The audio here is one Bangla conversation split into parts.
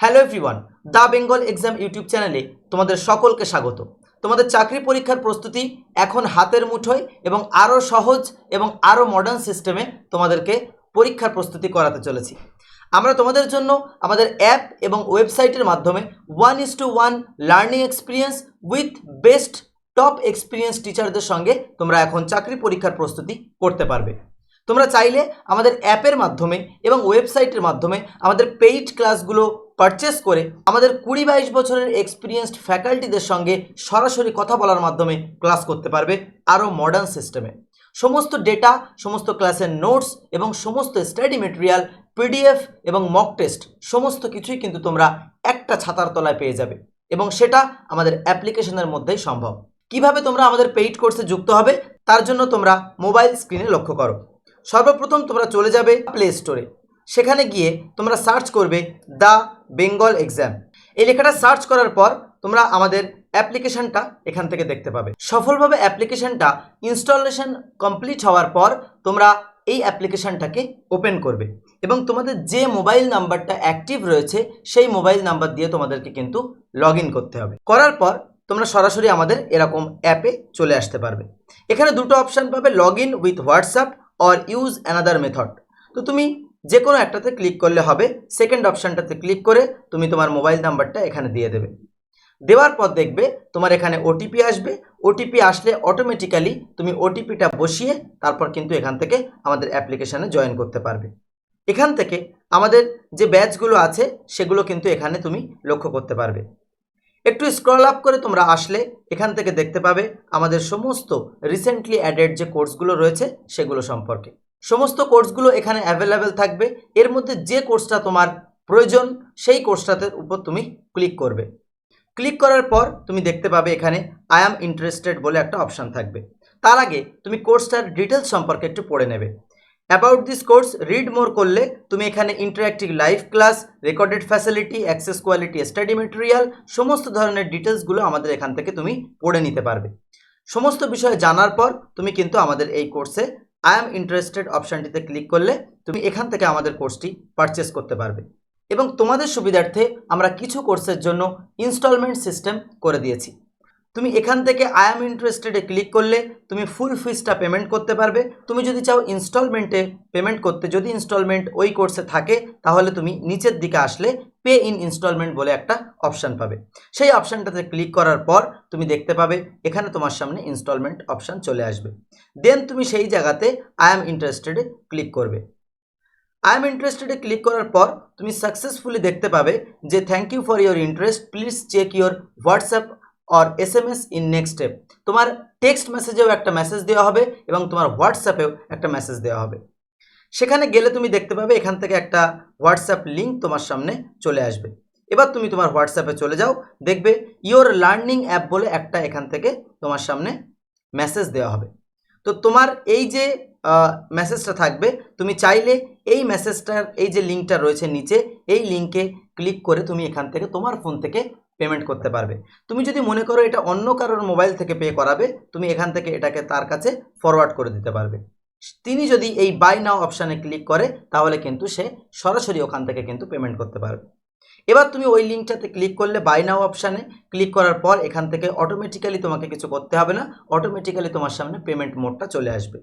Hello everyone the Bengal exam YouTube চ্যানেলে তোমাদের সকলকে স্বাগত। তোমাদের চাকরি পরীক্ষার প্রস্তুতি এখন হাতের মুঠোয় এবং আরও সহজ এবং আরও মডার্ন সিস্টেমে তোমাদেরকে পরীক্ষার প্রস্তুতি করাতে চলেছি। আমরা তোমাদের জন্য আমাদের অ্যাপ এবং ওয়েবসাইটের মাধ্যমে one is to one learning experience with best top experience টিচারদের সঙ্গে তোমরা এখন চাকরি পরীক্ষার প্রস্তুতি করতে পারবে। তোমরা চাইলে আমাদের অ্যাপের মাধ্যমে এবং ওয়েবসাইটের মাধ্যমে আমাদের পেইড ক্লাসগুলো পারচেস করে আমাদের কুড়ি বাইশ বছরের এক্সপিরিয়েন্সড ফ্যাকাল্টিদের সঙ্গে সরাসরি কথা বলার মাধ্যমে ক্লাস করতে পারবে আরও মডার্ন সিস্টেমে সমস্ত ডেটা সমস্ত ক্লাসের নোটস এবং সমস্ত স্টাডি মেটেরিয়াল পিডিএফ এবং মক টেস্ট সমস্ত কিছুই কিন্তু তোমরা একটা ছাতার তলায় পেয়ে যাবে এবং সেটা আমাদের অ্যাপ্লিকেশনের মধ্যেই সম্ভব। কীভাবে তোমরা আমাদের পেইড কোর্সে যুক্ত হবে তার জন্য তোমরা মোবাইল স্ক্রিনে লক্ষ্য করো। সর্বপ্রথম তোমরা চলে যাবে প্লে স্টোরে সেখানে গিয়ে তোমরা সার্চ করবে দ্য বেঙ্গল এক্সাম। এই লেখাটা সার্চ করার পর তোমরা আমাদের অ্যাপ্লিকেশনটা এখান থেকে দেখতে পাবে। সফলভাবে অ্যাপ্লিকেশনটা ইনস্টলেশন কমপ্লিট হওয়ার পর তোমরা এই অ্যাপ্লিকেশনটাকে ওপেন করবে এবং তোমাদের যে মোবাইল নাম্বারটা অ্যাক্টিভ রয়েছে সেই মোবাইল নাম্বার দিয়ে তোমাদেরকে কিন্তু লগ করতে হবে। করার পর তোমরা সরাসরি আমাদের এরকম অ্যাপে চলে আসতে পারবে। এখানে দুটো অপশান পাবে log in with WhatsApp or use another method. তো তুমি যে কোনো একটাতে ক্লিক করলে হবে। সেকেন্ড অপশানটাতে ক্লিক করে তুমি তোমার মোবাইল নাম্বারটা এখানে দিয়ে দেবে। দেওয়ার পর দেখবে তোমার এখানে ওটিপি আসবে। ওটিপি আসলে অটোমেটিক্যালি তুমি ওটিপিটা বসিয়ে তারপর কিন্তু এখান থেকে আমাদের অ্যাপ্লিকেশানে জয়েন করতে পারবে। এখান থেকে আমাদের যে ব্যাচগুলো আছে সেগুলো কিন্তু এখানে তুমি লক্ষ্য করতে পারবে। একটু স্ক্রল আপ করে তোমরা আসলে এখান থেকে দেখতে পাবে আমাদের সমস্ত রিসেন্টলি অ্যাডেড যে কোর্সগুলো রয়েছে সেগুলো সম্পর্কে। সমস্ত কোর্সগুলো এখানে অ্যাভেলেবেল থাকবে। এর মধ্যে যে কোর্সটা তোমার প্রয়োজন, সেই কোর্সটাতে উপর তুমি ক্লিক করবে। ক্লিক করার পর তুমি দেখতে পাবে এখানে আই অ্যাম ইন্টারেস্টেড বলে একটা অপশান থাকবে। তার আগে তুমি কোর্সটার ডিটেলস সম্পর্কে একটু পড়ে নেবে। About this course read more করলে তুমি এখানে interactive live class recorded facility access quality study material সমস্ত ধরনের ডিটেলসগুলো আমাদের এখান থেকে তুমি পড়ে নিতে পারবে। সমস্ত বিষয়ে জানার পর তুমি কিন্তু আমাদের এই কোর্সে আই অ্যাম ইন্টারেস্টেড অপশানটিতে ক্লিক করলে তুমি এখান থেকে আমাদের কোর্সটি পারচেস করতে পারবে। এবং তোমাদের সুবিধার্থে আমরা কিছু কোর্সের জন্য ইনস্টলমেন্ট সিস্টেম করে দিয়েছি। তুমি এখান থেকে আই অ্যাম ইন্টারেস্টেডে ক্লিক করলে তুমি ফুল ফিসটা পেমেন্ট করতে পারবে। তুমি যদি চাও ইনস্টলমেন্টে পেমেন্ট করতে, যদি ইনস্টলমেন্ট ওই কোর্সে থাকে, তাহলে তুমি নিচের দিকে আসলে পে ইন ইনস্টলমেন্ট বলে একটা অপশান পাবে। সেই অপশানটাতে ক্লিক করার পর তুমি দেখতে পাবে, এখানে তোমার সামনে ইনস্টলমেন্ট অপশান চলে আসবে। দেন তুমি সেই জায়গাতে আই অ্যাম ইন্টারেস্টেডে ক্লিক করবে। আই এম ইন্টারেস্টেডে ক্লিক করার পর তুমি সাকসেসফুলি দেখতে পাবে যে thank you for your interest please check your WhatsApp or S M S in next step তোমার টেক্সট মেসেজেও একটা মেসেজ দেওয়া হবে এবং তোমার হোয়াটসঅ্যাপেও একটা মেসেজ দেওয়া হবে। সেখানে গেলে তুমি দেখতে পাবে এখান থেকে একটা হোয়াটসঅ্যাপ লিঙ্ক তোমার সামনে চলে আসবে। এবার তুমি তোমার হোয়াটসঅ্যাপে চলে যাও, দেখবে ইওর লার্নিং অ্যাপ বলে একটা এখান থেকে তোমার সামনে মেসেজ দেওয়া হবে। তো তোমার এই যে মেসেজটা থাকবে, তুমি চাইলে এই মেসেজটার এই যে লিঙ্কটা রয়েছে নিচে, এই লিঙ্কে ক্লিক করে তুমি এখান থেকে তোমার ফোন থেকে পেমেন্ট করতে পারবে। তুমি যদি মনে করো এটা অন্য কারোর মোবাইল থেকে পে করাবে, তুমি এখান থেকে এটাকে তার কাছে ফরওয়ার্ড করে দিতে পারবে। তিনি যদি এই বাই নাও অপশানে ক্লিক করে, তাহলে কিন্তু সে সরাসরি ওখান থেকে কিন্তু পেমেন্ট করতে পারবে। এবার তুমি ওই লিঙ্কটাতে ক্লিক করলে বাই নাও অপশানে ক্লিক করার পর এখান থেকে অটোমেটিক্যালি তোমাকে কিছু করতে হবে না অটোমেটিক্যালি তোমার সামনে পেমেন্ট মোডটা চলে আসবে।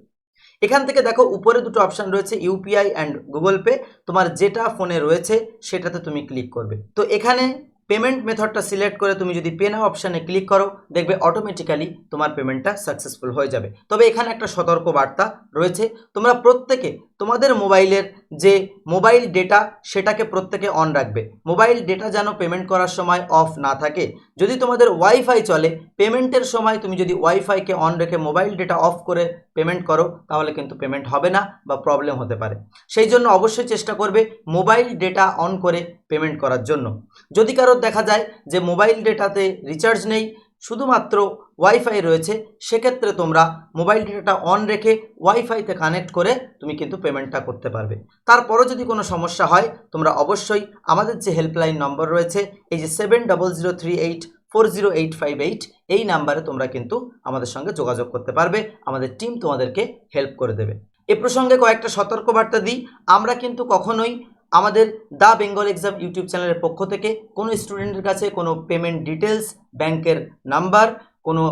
এখান থেকে দেখো উপরে দুটো অপশান রয়েছে ইউপিআই অ্যান্ড গুগল পে তোমার যেটা ফোনে রয়েছে, সেটাতে তুমি ক্লিক করবে। তো এখানে পেমেন্ট মেথডটা সিলেক্ট করে তুমি যদি পে নাও অপশানে ক্লিক করো, দেখবে অটোমেটিক্যালি তোমার পেমেন্টটা সাকসেসফুল হয়ে যাবে। তবে এখানে একটা সতর্ক বার্তা রয়েছে, তোমরা প্রত্যেকে তোমাদের মোবাইলের যে মোবাইল ডেটা সেটাকে প্রত্যেকে অন রাখবে। মোবাইল ডেটা যেন পেমেন্ট করার সময় অফ না থাকে। যদি তোমাদের ওয়াইফাই চলে পেমেন্টের সময় তুমি যদি ওয়াইফাইকে অন রেখে মোবাইল ডেটা অফ করে পেমেন্ট করো, তাহলে কিন্তু পেমেন্ট হবে না বা প্রবলেম হতে পারে। সেই জন্য অবশ্যই চেষ্টা করবে মোবাইল ডেটা অন করে পেমেন্ট করার জন্য। যদি কারোর দেখা যায় যে মোবাইল ডেটাতে রিচার্জ নেই শুধুমাত্র ওয়াইফাই রয়েছে, সেক্ষেত্রে তোমরা মোবাইল ডেটাটা অন রেখে ওয়াইফাইতে কানেক্ট করে তুমি কিন্তু পেমেন্টটা করতে পারবে। তারপরও যদি কোনো সমস্যা হয়, তোমরা অবশ্যই আমাদের যে হেল্পলাইন নম্বর রয়েছে, এই যে seven double zero three eight four zero eight five eight এই নাম্বারে তোমরা কিন্তু আমাদের সঙ্গে যোগাযোগ করতে পারবে, আমাদের টিম তোমাদেরকে হেল্প করে দেবে। এ প্রসঙ্গে কয়েকটা সতর্কবার্তা দিই, আমরা কিন্তু কখনোই আমাদের দ্য বেঙ্গল এক্সাম ইউটিউব চ্যানেলের পক্ষ থেকে কোনো স্টুডেন্টের কাছে কোনো পেমেন্ট ডিটেলস ব্যাংকের নাম্বার, কোনো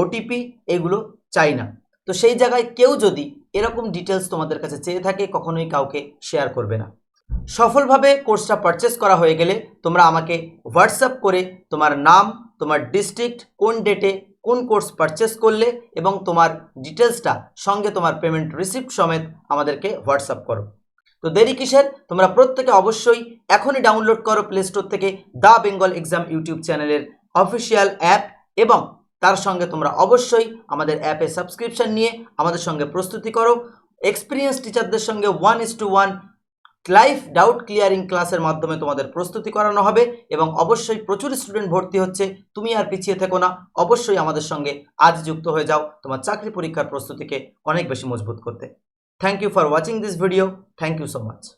ওটিপি এগুলো চাই না। তো সেই জায়গায় কেউ যদি এরকম ডিটেলস তোমাদের কাছে চেয়ে থাকে কখনোই কাউকে শেয়ার করবে না। সফলভাবে কোর্সটা পারচেস করা হয়ে গেলে তোমরা আমাকে হোয়াটসঅ্যাপ করে তোমার নাম, তোমার ডিস্ট্রিক্ট কোন ডেটে কোন কোর্স পারচেস করলে এবং তোমার ডিটেলসটা সঙ্গে তোমার পেমেন্ট রিসিপ্ট সমেত আমাদেরকে হোয়াটসঅ্যাপ করো। তো দেরি কিসের? তোমরা প্রত্যেকে অবশ্যই এখনই ডাউনলোড করো প্লে স্টোর থেকে দ্য বেঙ্গল এক্সাম ইউটিউব চ্যানেলের অফিসিয়াল অ্যাপ এবং তার সঙ্গে তোমরা অবশ্যই আমাদের অ্যাপে সাবস্ক্রিপশন নিয়ে আমাদের সঙ্গে প্রস্তুতি করো। এক্সপিরিয়েন্স টিচারদের সঙ্গে one is to one live doubt clearing ক্লাসের মাধ্যমে তোমাদের প্রস্তুতি করানো হবে এবং অবশ্যই প্রচুর স্টুডেন্ট ভর্তি হচ্ছে। তুমি আর পিছিয়ে থেকো না। অবশ্যই আমাদের সঙ্গে আজ যুক্ত হয়ে যাও। তোমার চাকরি পরীক্ষার প্রস্তুতিকে অনেক বেশি মজবুত করতে। Thank you for watching this video. Thank you so much.